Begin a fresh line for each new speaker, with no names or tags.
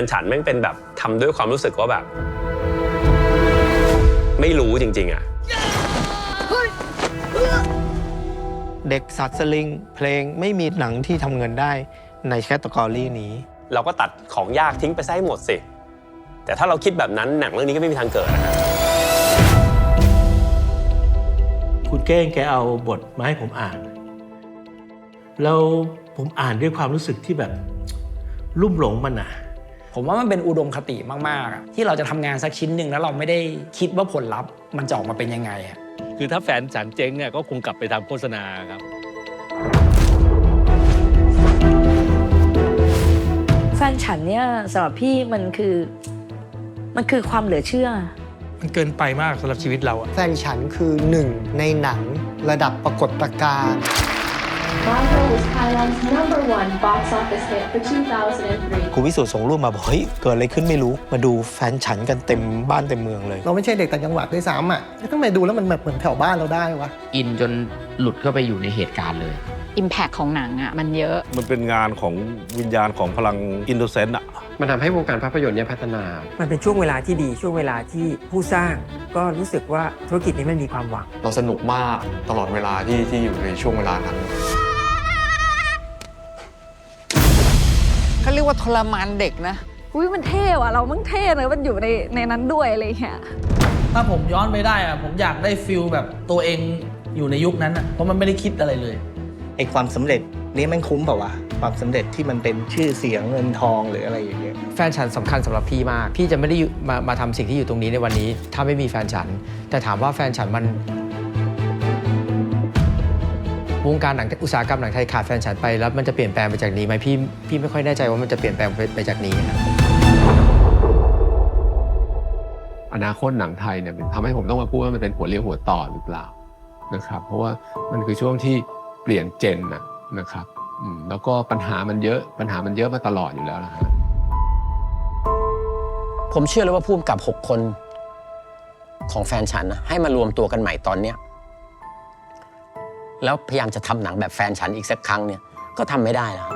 นฉันแม่งเป็นแบบทำด้วยความรู้สึกว่าแบบ ไม่รู้จริง ๆอะ
เด็กสัตว์สลิง เพลงไม่มีหนังที่ทำเงินได้ในแคตตากรีนี้
เราก็ตัดของยากทิ้งไปซะให้หมดสิ แต่ถ้าเราคิดแบบนั้นหนังเรื่องนี้ก็ไม่มีทางเกิดนะฮะ
คุณเก้งแกเอาบทมาให้ผมอ่าน แล้วผมอ่านด้วยความรู้สึกที่แบบ ลุ่มหลงมันอะ
ผมว่ามันเป็นอุดมคติมากๆอะที่เราจะทำงานสักชิ้นหนึ่งแล้วเราไม่ได้คิดว่าผลลัพธ์มันจะออกมาเป็นยังไงอะ
คือถ้าแฟนฉันเจ๊งเนี่ยก็คงกลับไปทำโฆษณาครับ
แฟนฉันเนี่ยสำหรับพี่มันคือมันคือความเหลือเชื่อ
มันเกินไปมากสำหรับชีวิตเราอะ
แฟนฉันคือหนึ่งในหนังระดับปรากฏการณ์
Bravo was Thailand's number one box office hit for 2003.
ครูวิสุทธ์ส่งรูปมาบอกเฮ้ยเกิดอะไรขึ้นไม่รู้มาดูแฟนฉันกันเต็มบ้านเต็มเมืองเลย
เราไม่ใช่เด็กต่างจังหวัดด้วยซ้ำอะทำไมดูแล้วมันแบบเหมือนแถวบ้านเราได้วะ
อินจนหลุดเข้าไปอยู่ในเหตุการณ์เลย
Impact ของหนังอะมันเยอะ
มันเป็นงานของวิญญาณของพลังอินโดเซนต์อะ
มันทำให้วงการภาพยนตร์เนี่ยพัฒนา
มันเป็นช่วงเวลาที่ดีช่วงเวลาที่ผู้สร้าง ก็รู้สึกว่าธุรกิจนี้มันมีความหวัง
เราสนุกมากตลอดเวลาที่ที่อยู่ในช่วงเวลานั้น
ยกว่าทรมานเด็กนะ
อุ้ยมันเท่ว่ะเรามันเท่เลยมันอยู่ในในนั้นด้วยอะไรอย่างเงี้ย
ถ้าผมย้อนไปได้อะผมอยากได้ฟิลแบบตัวเองอยู่ในยุคนั้นอะเพราะมันไม่ได้คิดอะไรเลย
ไอความสำเร็จนี้มันคุ้มเปล่าวะความสำเร็จที่มันเป็นชื่อเสียงเงินทองหรืออะไรอย่างเงี้ย
แฟนฉันสำคัญสำหรับพี่มาก พี่จะไม่ได้อยู่มามาทำสิ่งที่อยู่ตรงนี้ในวันนี้ ถ้าไม่มีแฟนฉัน แต่ถามว่าแฟนฉันมัน วงการหนังอุตสาหกรรมหนังไทยขาดแฟนฉันไปแล้วมันจะเปลี่ยนแปลงไปจากนี้ไหมพี่พี่ไม่ค่อยแน่ใจว่ามันจะเปลี่ยนแปลงไปไปจากนี้นะ
อนาคตหนังไทยเนี่ยทำให้ผมต้องมาพูดว่ามันเป็นหัวเรียวหัวต่อหรือเปล่านะครับ เพราะว่ามันคือช่วงที่เปลี่ยนเจนนะนะครับอืมแล้วก็ปัญหามันเยอะปัญหามันเยอะมาตลอดอยู่แล้วนะฮะ
ผมเชื่อเลยว่าพูดกับ 6 คนของแฟนฉันนะให้มารวมตัวกันใหม่ตอนเนี้ย แล้วพยายามจะทำหนังแบบแฟนฉันอีกสักครั้งเนี่ยก็ทำไม่ได้แล้ว